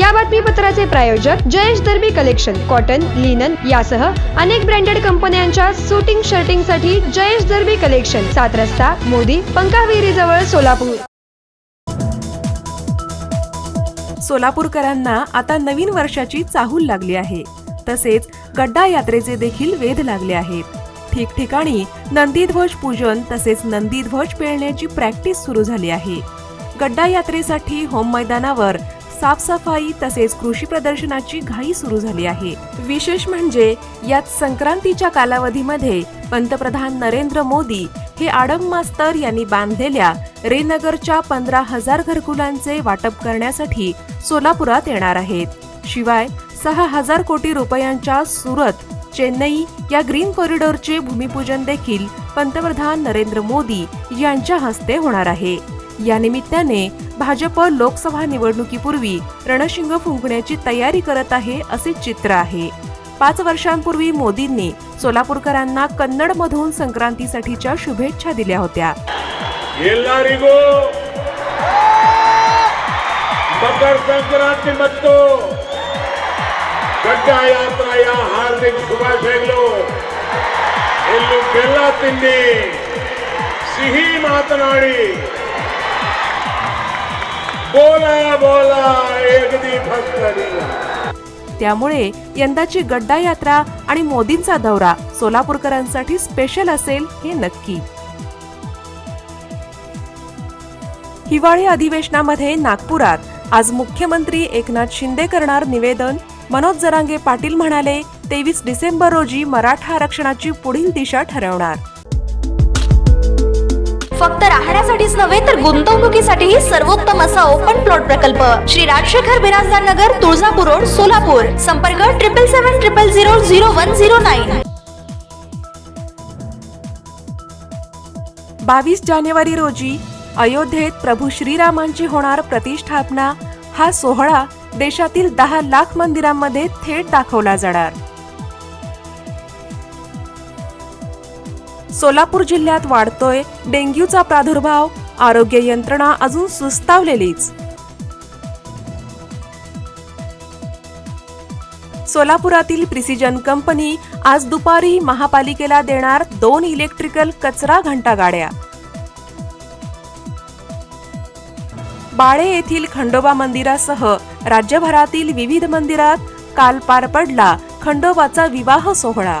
या बातमीपत्राचे प्रायोजक Jayesh Darbi collection cotton linen यासह अनेक ब्रँडेड कंपन्यांच्या सुटिंग शर्टिंगसाठी जयेश दर्बी कलेक्शन सात रस्ता मोदी पंकाविहिरी जवळ सोलापूर. सोलापूरकरांना आता नवीन वर्षाची चाहूल लागली आहे. तसेच गड्डा यात्रेचे देखील वेध लागले आहेत. ठिकठिकाणी नंदीध्वज पूजन तसेच नंदीध्वज पेळण्याची प्रॅक्टिस सुरू झाली आहे. गड्डा यात्रेसाठी होम मैदानावर साफसफाई तसेच कृषी प्रदर्शनाची घाई सुरू झाली आहे. विशेष म्हणजे यात संक्रांतीच्या कालावधीमध्ये पंतप्रधान नरेंद्र मोदी हे आडम मास्तर यांनी बांधलेल्या रेनगरच्या पंधरा हजार घरकुलांचे वाटप करण्यासाठी सोलापुरात येणार आहेत. शिवाय सहा हजार कोटी रुपयांच्या सुरत चेन्नई या ग्रीन कॉरिडॉरचे भूमिपूजन देखील पंतप्रधान नरेंद्र मोदी यांच्या हस्ते होणार आहे. या निमित्ताने भाजप लोकसभा निवडणुकीपूर्वी रणशिंग फुंकण्याची तयारी करत आहे असे चित्र आहे. पाच वर्षांपूर्वी मोदींनी सोलापूरकरांना कन्नड मधून संक्रांतीसाठीच्या शुभेच्छा दिल्या होत्या. मकर मतो गड्डा यात्रा या हार्दिक त्यामुळे यंदाची गड्डा यात्रा आणि मोदींचा दौरा सोलापूरकरांसाठी स्पेशल असेल हे नक्की. हिवाळी अधिवेशनामध्ये नागपुरात आज मुख्यमंत्री एकनाथ शिंदे करणार निवेदन. मनोज जरांगे पाटील म्हणाले तेवीस डिसेंबर रोजी मराठा आरक्षणाची पुढील दिशा ठरवणार. फक्त राहण्यासाठीच नव्हे तर गुंतवणुकीसाठीही सर्वोत्तम असा ओपन प्लॉट प्रकल्प. श्री राजशेखर बिराजदार नगर तुळजापूर रोड सोलापूर. संपर्क triple seven triple zero zero one zero nine बावीस जानेवारी रोजी अयोध्येत प्रभू श्रीरामांची होणार प्रतिष्ठापना हा सोहळा देशातील दहा लाख मंदिरांमध्ये थेट दाखवला जाणार. सोलापूर जिल्ह्यात वाढतोय डेंग्यूचा प्रादुर्भाव आरोग्य यंत्रणा अजून सुस्तावलेलीच. सोलापुरातील प्रिसिजन कंपनी आज दुपारी महापालिकेला देणार दोन इलेक्ट्रिकल कचरा घंटा गाड्या बाळे येथील खंडोबा मंदिरासह राज्यभरातील विविध मंदिरात काल पार पडला खंडोबाचा विवाह सोहळा.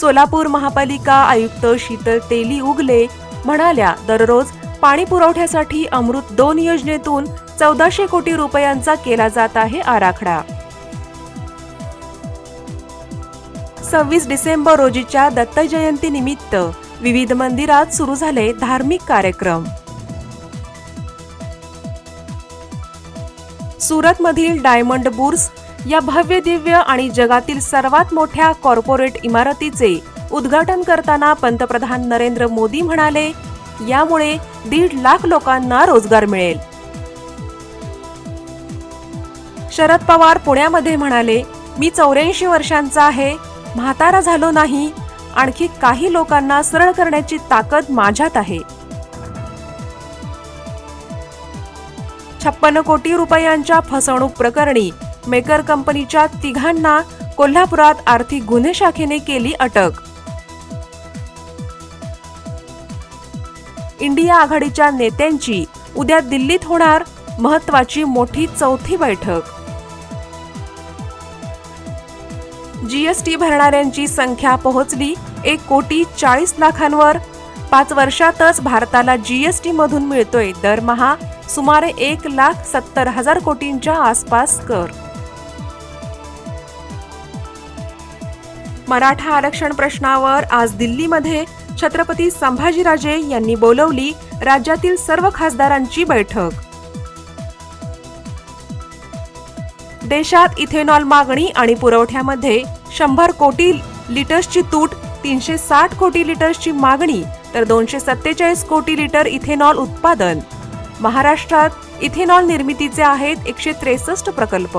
सोलापूर महापालिका आयुक्त शीतल तेली उगले म्हणाल्या दररोज पाणी पुरवठ्यासाठी अमृत दोन योजनेतून चौदाशे कोटी रुपयांचा केला जात आहे आराखडा. सव्वीस डिसेंबर रोजीच्या दत्त जयंती निमित्त विविध मंदिरात सुरू झाले धार्मिक कार्यक्रम. सुरतमधील डायमंड बुर्स या भव्य दिव्य आणि जगातील सर्वात मोठ्या कॉर्पोरेट इमारतीचे उद्घाटन करताना पंतप्रधान नरेंद्र मोदी म्हणाले यामुळे दीड लाख लोकांना रोजगार मिळेल. शरद पवार पुण्यामध्ये म्हणाले मी चौऱ्याऐंशी वर्षांचा आहे म्हातारा झालो नाही आणखी काही लोकांना सरळ करण्याची ताकद माझ्यात आहे. छप्पन्न कोटी रुपयांच्या फसवणूक प्रकरणी मेकर कंपनीच्या तिघांना कोल्हापुरात आर्थिक गुन्हे शाखेने केली अटक. इंडिया आघाडीच्या नेत्यांची उद्या दिल्लीत होणार महत्वाची मोठी चौथी बैठक. जीएसटी भरणाऱ्यांची संख्या पोहोचली एक कोटी चाळीस लाखांवर. पाच वर्षातच भारताला जीएसटी मधून मिळतोय दरमहा सुमारे एक लाख सत्तर हजार कोटींच्या आसपास कर. मराठा आरक्षण प्रश्नावर आज दिल्लीमध्ये छत्रपती संभाजीराजे यांनी बोलवली राज्यातील सर्व खासदारांची बैठक. देशात इथेनॉल मागणी आणि पुरवठ्यामध्ये शंभर कोटी लिटर्सची तूट तीनशे साठ कोटी लिटर्सची मागणी तर दोनशे सत्तेचाळीस कोटी लिटर इथेनॉल उत्पादन. महाराष्ट्रात इथेनॉल निर्मितीचे आहेत एकशे त्रेसष्ट प्रकल्प.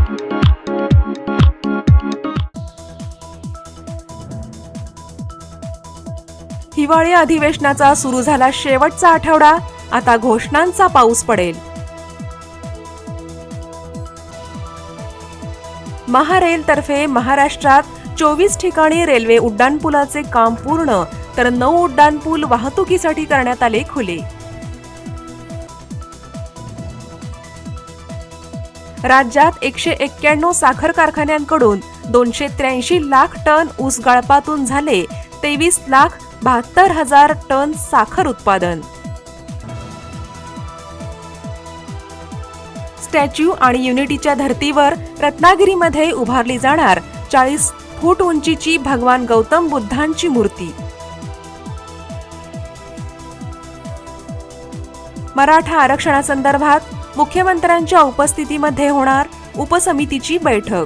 हिवाळी अधिवेशनाचा सुरू झाला शेवटचा आठवडा. आता घोषणांचा पाऊस पडेल. महारेलतर्फे महाराष्ट्रात चोवीस ठिकाणी रेल्वे उड्डाणपुलाचे काम पूर्ण तर नऊ उड्डाणपूल वाहतुकीसाठी करण्यात आले खुले. राज्यात एकशे एक्क्याण्णव साखर कारखान्यांकडून दोनशे त्र्याऐंशी लाख टन ऊस गाळपातून झाले तेवीस लाख बहात्तर हजार टन साखर उत्पादन. स्टॅच्यू आणि युनिटीच्या धर्तीवर रत्नागिरीमध्ये उभारली जाणार चाळीस फूट उंचीची भगवान गौतम बुद्धांची मूर्ती. मराठा आरक्षणासंदर्भात मुख्यमंत्र्यांच्या उपस्थितीमध्ये होणार उपसमितीची बैठक.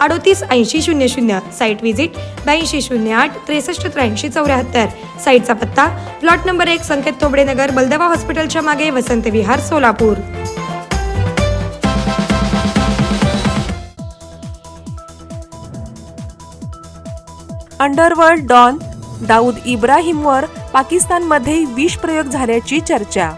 अडोतीस ऐंशी शून्य शून्य. साईट व्हिजिट ब्याऐंशी शून्य आठ त्रेसष्ट त्र्याऐंशी चौऱ्याहत्तर. साईटचा पत्ता प्लॉट नंबर एक संकेत तोबडेनगर बलदवा हॉस्पिटलच्या मागे वसंत विहार सोलापूर. अंडरवर्ल्ड डॉन दाऊद इब्राहिमवर पाकिस्तानमध्ये विष प्रयोग झाल्याची चर्चा.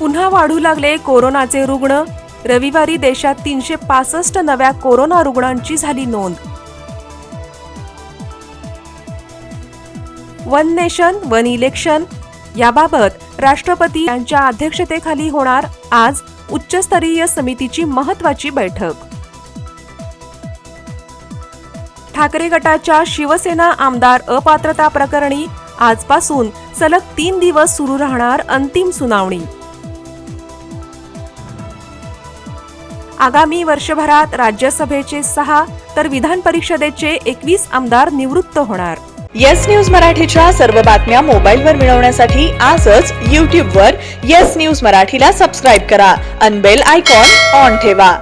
पुन्हा वाढू लागले कोरोनाचे रुग्ण रविवारी देशात तीनशे पासष्ट नव्या कोरोना रुग्णांची झाली नोंद. One nation one election. याबाबत राष्ट्रपती यांच्या अध्यक्षतेखाली होणार आज उच्चस्तरीय समितीची महत्वाची बैठक. ठाकरे गटाच्या शिवसेना आमदार अपात्रता प्रकरणी आजपासून सलग तीन दिवस सुरू राहणार अंतिम सुनावणी. आगामी वर्षभरात राज्यसभेचे सहा तर विधान परिषदेचे एकवीस आमदार निवृत्त होणार. येस न्यूज मराठीच्या सर्व बातम्या मोबाईलवर मिळवण्यासाठी आजच यूट्यूबवर येस न्यूज मराठीला सबस्क्राईब करा. अनबेल आयकॉन ऑन ठेवा.